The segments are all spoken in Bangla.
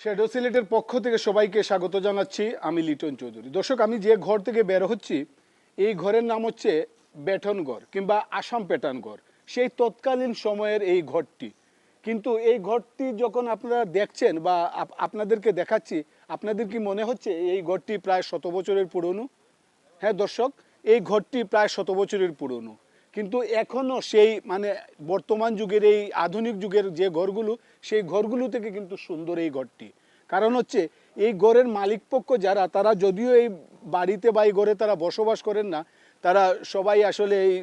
শ্যাডো সিলেটের পক্ষ থেকে সবাইকে স্বাগত জানাচ্ছি। আমি লিটন চৌধুরী। দর্শক, আমি যে ঘর থেকে বের হচ্ছি, এই ঘরের নাম হচ্ছে বেঠনগড় কিংবা আসাম পেটানগড় সেই তৎকালীন সময়ের এই ঘরটি। কিন্তু এই ঘরটি যখন আপনারা দেখছেন বা আপনাদেরকে দেখাচ্ছি, আপনাদের কি মনে হচ্ছে এই ঘরটি প্রায় শত বছরের পুরনো? হ্যাঁ দর্শক, এই ঘরটি প্রায় শত বছরের পুরনো। কিন্তু এখনও সেই মানে বর্তমান যুগের এই আধুনিক যুগের যে ঘরগুলো, সেই ঘরগুলো থেকে কিন্তু সুন্দর এই ঘরটি। কারণ হচ্ছে এই ঘরের মালিকপক্ষ যারা, তারা যদিও এই বাড়িতে বা এই ঘরে তারা বসবাস করেন না, তারা সবাই আসলে এই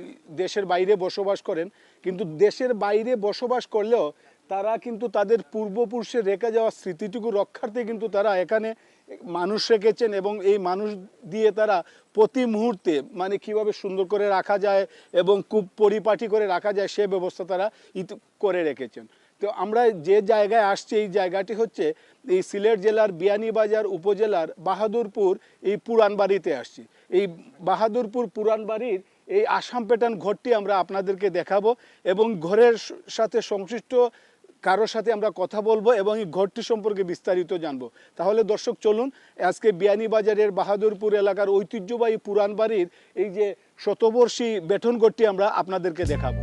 দেশের বাইরে বসবাস করেন। কিন্তু দেশের বাইরে বসবাস করলেও তারা কিন্তু তাদের পূর্বপুরুষের রেখে যাওয়া স্মৃতিটুকু রক্ষার্থে কিন্তু তারা এখানে মানুষ রেখেছেন এবং এই মানুষ দিয়ে তারা প্রতি মুহূর্তে মানে কীভাবে সুন্দর করে রাখা যায় এবং খুব পরিপাটি করে রাখা যায় সে ব্যবস্থা তারা ইত করে রেখেছেন। তো আমরা যে জায়গায় আসছি এই জায়গাটি হচ্ছে এই সিলেট জেলার বিয়ানীবাজার উপজেলার বাহাদুরপুর এই পুরানবাড়িতে আসছি। এই বাহাদুরপুর পুরানবাড়ির এই আসাম পেটান ঘরটি আমরা আপনাদেরকে দেখাবো এবং ঘরের সাথে সংশ্লিষ্ট কারোর সাথে আমরা কথা বলব এবং এই ঘরটি সম্পর্কে বিস্তারিত জানব। তাহলে দর্শক, চলুন, আজকে বিয়ানীবাজারের বাহাদুরপুর এলাকার ঐতিহ্যবাহী পুরান বাড়ির এই যে শতবর্ষী বেঠন ঘরটি আমরা আপনাদেরকে দেখাবো।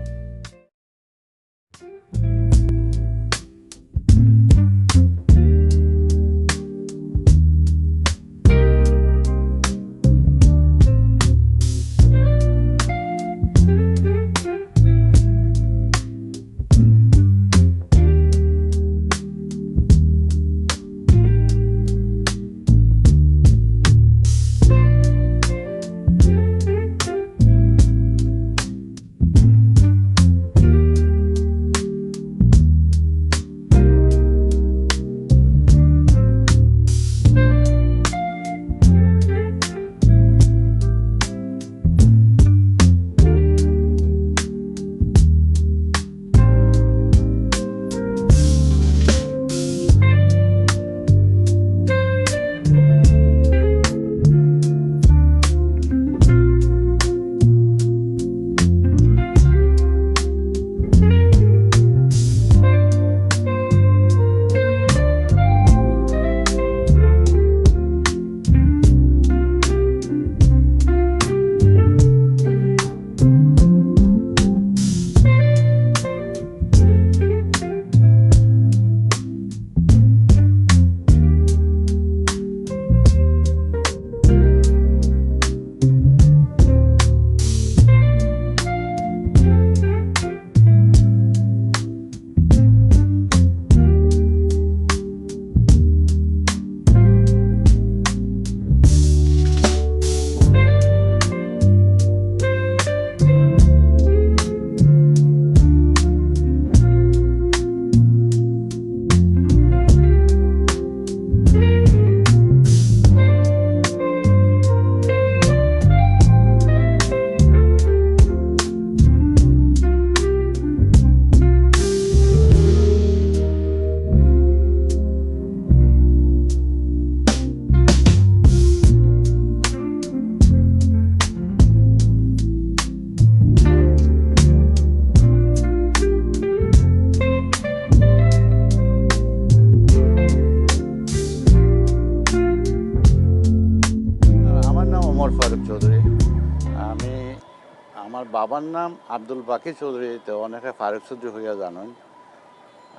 আমার নাম আব্দুল বাকি চৌধুরী তো অনেকে ফারুক চৌধুরী হইয়া জানেন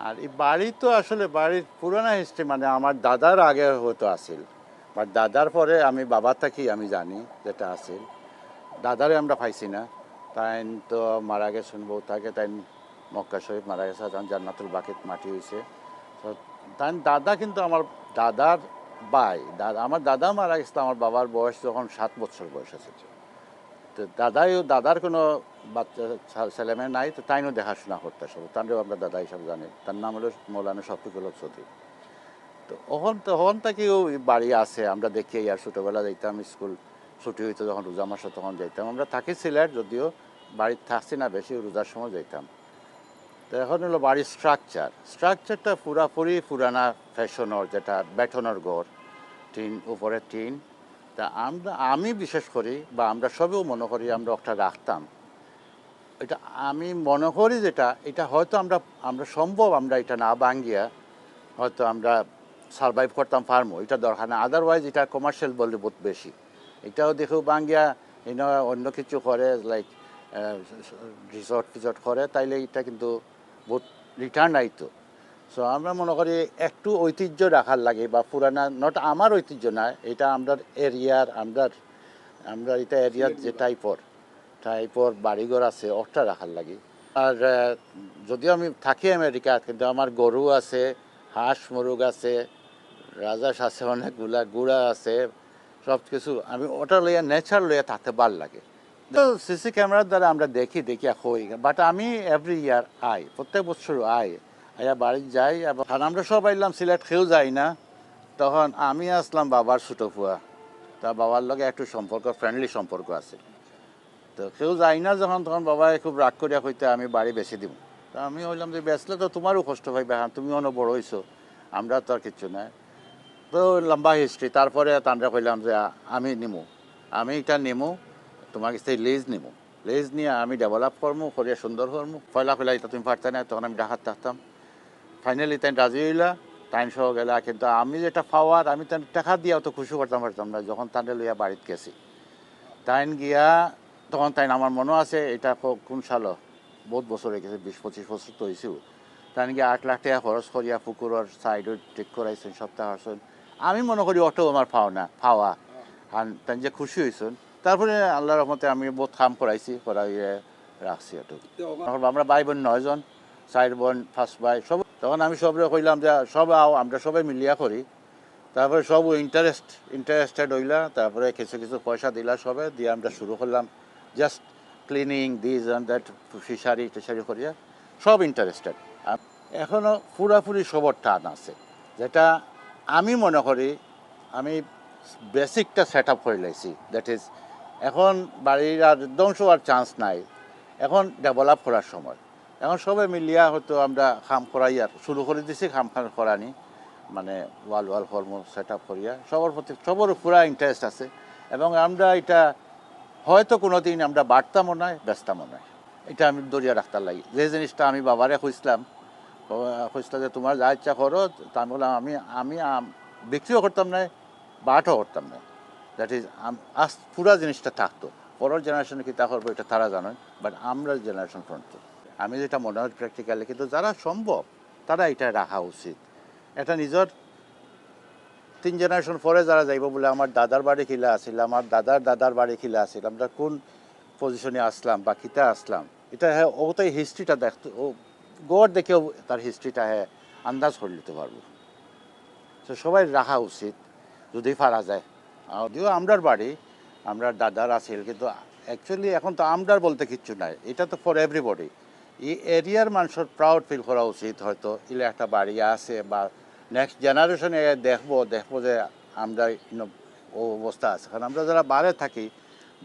আর এই বাড়ি তো আসলে বাড়ির পুরানা হিস্ট্রি মানে আমার দাদার আগে হয়তো আসিল বাট দাদার পরে আমি বাবার থাকি আমি জানি যেটা আসিল দাদারে আমরা পাইছি না। তাই তো মারা গেছেন বউ থাকে, তাই মক্কা শরীফ মারা গেছে তখন জান্নাতুল বাকিত মাটি হয়েছে তো তাই দাদা কিন্তু আমার দাদার ভাই। দাদা আমার দাদা মারা গেছে আমার বাবার বয়স যখন সাত বছর বয়স আছে। তো দাদাইও, দাদার কোনো বাচ্চা, ছা- ছেলেমেয়ে নাই, তো তাইনও দেখাশোনা করতে সব তারও আমরা দাদা হিসাবে জানি। তার নাম হলো মৌলানা শফিকুল চৌধুরী। তো ওখান তখন থেকেও এই বাড়ি আছে, আমরা দেখি আর ছোটোবেলা যাইতাম স্কুল ছুটি হইতো যখন রোজা মাসে তখন যাইতাম আমরা থাকি সিলেট, যদিও বাড়িতে থাকছি না বেশি, রোজার সময় যাইতাম। তো এখন হলো বাড়ির স্ট্রাকচার স্ট্রাকচারটা পুরাপুরি পুরানা ফ্যাশনের যেটা বেটনের গড় টিন উপরে টিন। তা আমরা, আমি বিশেষ করি বা আমরা সবেও মনে করি আমরা একটা রাখতাম। এটা আমি মনে করি যেটা, এটা হয়তো আমরা আমরা সম্ভব আমরা এটা না ভাঙ্গিয়া হয়তো আমরা সার্ভাইভ করতাম ফার্মও এটা দরকার না। আদারওয়াইজ এটা কমার্শিয়াল বলে বহুত বেশি। এটাও দেখেও বাঙ্গিয়া ইনো অন্য কিছু করে লাইক রিসর্ট ফিসর্ট করে, তাইলে এটা কিন্তু বহুত রিটার্ন আইতো। সো আমরা মনে করি একটু ঐতিহ্য রাখার লাগে বা পুরানা নট আমার ঐতিহ্য না, এটা আমরা এরিয়ার আমরা আমরা এটা এরিয়ার যে টাইপর টাইপর বাড়িঘর আছে, ওটা রাখার লাগে। আর যদিও আমি থাকি আমেরিকা, কিন্তু আমার গরু আছে, হাঁস, মুরগ আছে রাজাস আছে, অনেকগুলা গুড়া আছে সব কিছু আমি ওটা লইয়া নেচার লইয়া থাকতে ভালো লাগে। তো সিসি ক্যামেরার দ্বারা আমরা দেখি দেখি, হই। বাট আমি এভরি ইয়ার আই প্রত্যেক বছর আই আয়া বাড়ি যাই আর আমরা সব আইলাম সিলেট খেয়েও যাই না। তখন আমি আসলাম বাবার ছোটো ফুয়া। তা বাবার লগে একটু সম্পর্ক ফ্রেন্ডলি সম্পর্ক আছে। তো কেউ যাই না যখন, তখন বাবা খুব রাগ করিয়া কইতে আমি বাড়ি বেশি দিব তা আমি হইলাম যে, বেচলে তো তোমারও কষ্ট পাইবে হ্যাঁ তুমি অনেক বড় হইছো, আমরা তো আর কিচ্ছু নাই। তো লম্বা হিস্ট্রি তারপরে তান্ডা কইলাম যে আমি নিমু, আমি এটা নিমু তোমার কাছে লিজ নিমু। লিজ নিয়ে আমি ডেভেলপ করমু, করিয়া সুন্দর করমু। ফয়লা ফয়লা এটা তুমি পারতে না তখন আমি ডাকাত থাকতাম। ফাইনালি তাই রাজি হইলা টাইম সহ গেলা। কিন্তু আমি যেটা পাওয়ার আমি তাই টাকা দিয়েও তো খুশি করতাম পারতাম না যখন তান্ডে লইয়া বাড়িতে গেছি। তাইন গিয়া তখন তাই আমার মনে আছে এটা কোন সাল বহুত বছর হয়ে গেছে বিশ পঁচিশ বছর তো হয়েছিল তাই গিয়ে আট লাখ টাকা খরচ করিয়া পুকুরের সাইডে ঠিক করাইছেন সপ্তাহ আসুন। আমি মনে করি অটো আমার পাওনা পাওয়া। আর তাই যে খুশি হয়েছেন তারপরে আল্লাহ রহমতে আমি বহুত কাম করাইছি করাইয়ে রাখছি অটো। আমরা ভাই বোন নয়জন চার বোন ফার্স্ট ভাই সব তখন আমি সবরে কইলাম যে সব আও, আমরা সবাই মিলিয়া করি। তারপরে সব ইন্টারেস্ট ইন্টারেস্টেড হইলা, তারপরে কিছু কিছু পয়সা দিলা সবে, দিয়ে আমরা শুরু করলাম just cleaning this and that fishery টিশারি করিয়া, সব ইন্টারেস্টেড এখনও পুরাপুরি সবর টান আছে। যেটা আমি মনে করি, আমি বেসিকটা সেট আপ করে লাইছি। দ্যাট ইজ এখন বাড়ির আর ধ্বংস আর চান্স নাই। এখন ডেভেলপ করার সময়। এখন সবাই মিলিয়া হয়তো আমরা খাম করাই আর শুরু করে দিছি খাম খাম করানি। মানে ওয়াল ওয়াল কর্ম সেট আপ করিয়া সবার প্রতি সবার পুরা ইন্টারেস্ট আছে। এবং আমরা এটা হয়তো কোনো দিন আমরা বাড়তামও নয় ব্যস্তামও নয় এটা আমি দরিয়া রাখতার লাগি। যে জিনিসটা আমি বাবারে খুঁজলাম খুঁজলাম যে তোমার যা ইচ্ছা করো, তা আমি বললাম, আমি আমি বিক্রিও করতাম না, বাটও করতাম না। দ্যাট ইজ আজ পুরা জিনিসটা থাকতো। পরের জেনারেশনে কি তা করব, এটা তারা জানেন বাট আমরা জেনারেশন ফ্রন্ট আমি যেটা মনে হয় প্র্যাকটিক্যালি কিন্তু যারা সম্ভব, তারা এটা রাখা উচিত। এটা নিজের তিন জেনারেশন পরে যারা যাইব বলে আমার দাদার বাড়ি খিলা আছিল, আমার দাদার দাদার বাড়ি খিলা আছিল, আমরা কোন পজিশনে আসলাম বা কিতা আসলাম, এটা হ্যাঁ ওটাই হিস্ট্রিটা দেখতে, ও গড় দেখেও তার হিস্ট্রিটা হ্যাঁ আন্দাজ করে নিতে পারব। তো সবাই রাখা উচিত, যদি পারা যায়। যদিও আমরার বাড়ি আমরা দাদার আছিল, কিন্তু অ্যাকচুয়ালি এখন তো আমরার বলতে কিচ্ছু নাই। এটা তো ফর এভরিবডি এই এরিয়ার মানুষের প্রাউড ফিল করা উচিত হয়তো। ইলে একটা বাড়ি আছে বা নেক্সট জেনারেশনে দেখব দেখব যে আমরা ও অবস্থা আছে। কারণ আমরা যারা বাইরে থাকি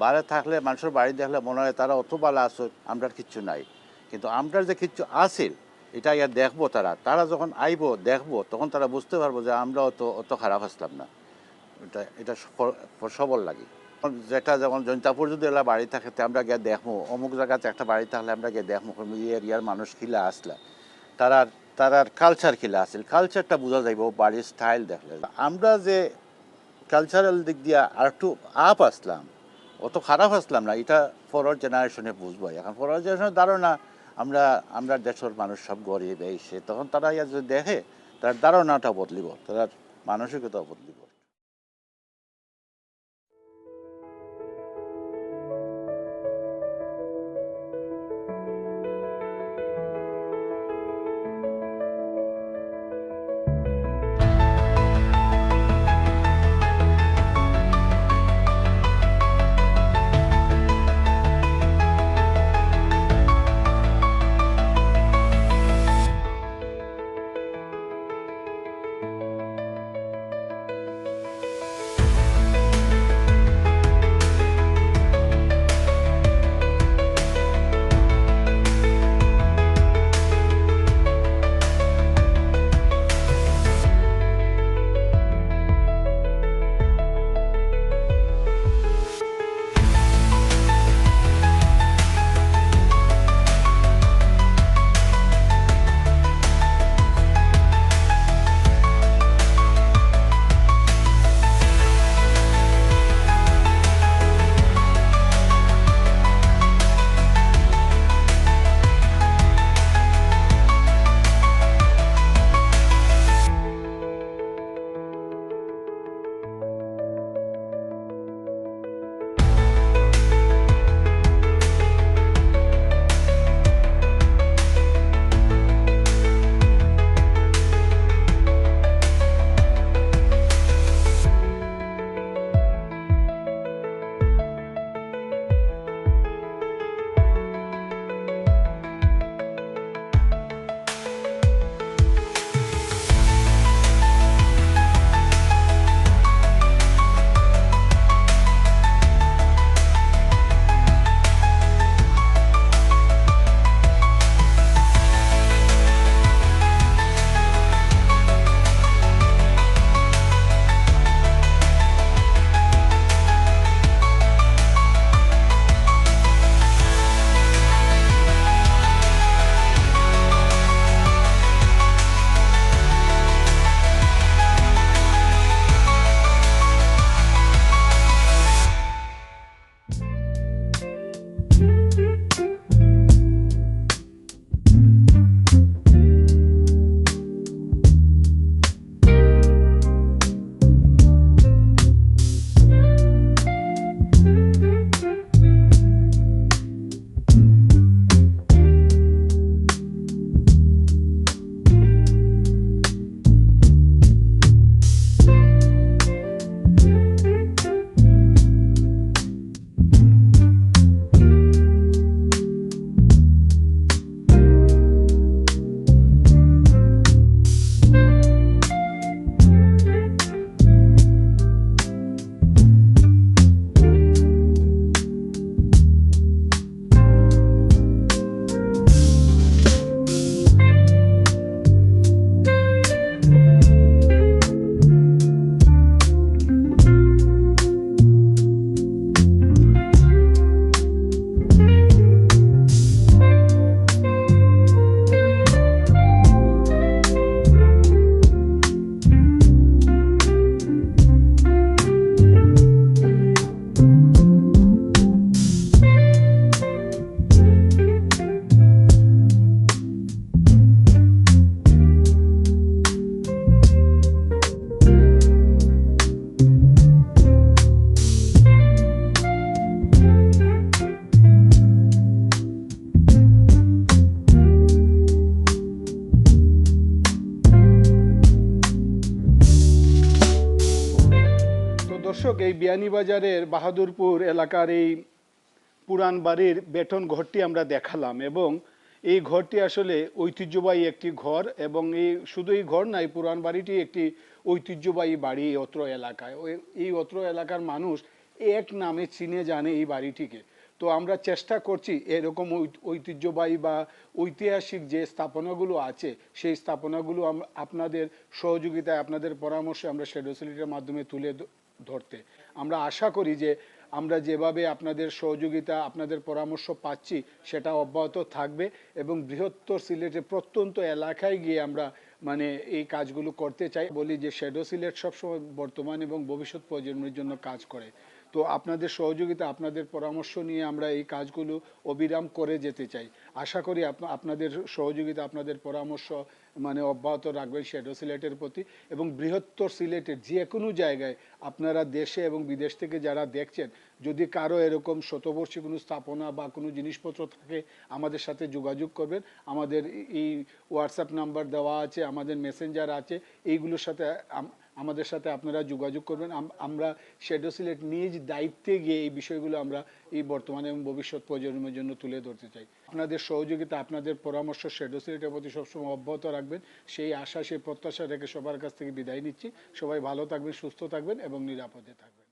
বাইরে থাকলে মানুষের বাড়ি দেখলে মনে হয় তারা অত ভালো আসো আমরার কিচ্ছু নাই। কিন্তু আমরার যে কিচ্ছু আছিল, এটা ইয়া দেখব তারা। তারা যখন আইবো, দেখব, তখন তারা বুঝতে পারব যে আমরা অত অত খারাপ আসলাম না। এটা এটা সবল লাগে। যেটা যেমন জৈন্তাপুর যদি এলা বাড়ি থাকে তে আমরা গিয়ে দেখব অমুক জায়গাতে একটা বাড়ি থাকলে আমরা গিয়ে দেখব এই এরিয়ার মানুষ খিলা আসলে। তারার তারার কালচার খিলা আসছিল কালচারটা বোঝা যাইব বাড়ির স্টাইল দেখলে। আমরা যে কালচারাল দিক দিয়ে আর একটু আপ আসলাম, অত খারাপ আসলাম না। এটা পরের জেনারেশনে বুঝব এখন পরের জেনারেশনের ধারণা, আমরা আমরা দেশের মানুষ সব গরিব, এই সে। তখন তারা ইয়া যদি দেখে, তার ধারণাটা বদলিব, তার মানসিকতা বদলিব। বিয়ানীবাজারের বাহাদুরপুর এলাকার এই পুরান বাড়ির বেতন ঘরটি আমরা দেখালাম এবং এই ঘরটি আসলে ঐতিহ্যবাহী একটি ঘর এবং এই শুধু এই ঘর নাই পুরান বাড়িটি একটি ঐতিহ্যবাহী বাড়ি এই অত্র এলাকায়। এই অত্র এলাকার মানুষ এক নামে চিনে জানে এই বাড়িটিকে। তো আমরা চেষ্টা করছি এরকম ঐতিহ্যবাহী বা ঐতিহাসিক যে স্থাপনাগুলো আছে, সেই স্থাপনাগুলো আপনাদের সহযোগিতায়, আপনাদের পরামর্শে আমরা শেডোসিলিটির মাধ্যমে তুলে ধরতে। আমরা আশা করি যে আমরা যেভাবে আপনাদের সহযোগিতা, আপনাদের পরামর্শ পাচ্ছি, সেটা অব্যাহত থাকবে এবং বৃহত্তর সিলেটের প্রত্যন্ত এলাকায় গিয়ে আমরা মানে এই কাজগুলো করতে চাই। বলি যে শ্যাডো সিলেট সবসময় বর্তমান এবং ভবিষ্যৎ প্রজন্মের জন্য কাজ করে। তো আপনাদের সহযোগিতা, আপনাদের পরামর্শ নিয়ে আমরা এই কাজগুলো অবিরাম করে যেতে চাই। আশা করি আপ- আপনাদের সহযোগিতা, আপনাদের পরামর্শ মানে অব্যাহত রাখবেন শ্যাডো সিলেটের প্রতি এবং বৃহত্তর সিলেটের যে কোনো জায়গায় আপনারা দেশে এবং বিদেশ থেকে যারা দেখছেন, যদি কারও এরকম শতবর্ষী কোনো স্থাপনা বা কোনো জিনিসপত্র থাকে, আমাদের সাথে যোগাযোগ করবেন। আমাদের এই হোয়াটসঅ্যাপ নাম্বার দেওয়া আছে, আমাদের মেসেঞ্জার আছে, এইগুলোর সাথে আমাদের সাথে আপনারা যোগাযোগ করবেন। আম- আমরা শেডো সিলেট নিজ দায়িত্বে গিয়ে এই বিষয়গুলো আমরা এই বর্তমানে এবং ভবিষ্যৎ প্রজন্মের জন্য তুলে ধরতে চাই। আপনাদের সহযোগিতা, আপনাদের পরামর্শ শেডো সিলেটের প্রতি সবসময় অব্যাহত রাখবেন। সেই আশা, সেই প্রত্যাশা রেখে সবার কাছ থেকে বিদায় নিচ্ছি। সবাই ভালো থাকবেন, সুস্থ থাকবেন এবং নিরাপদে থাকবেন।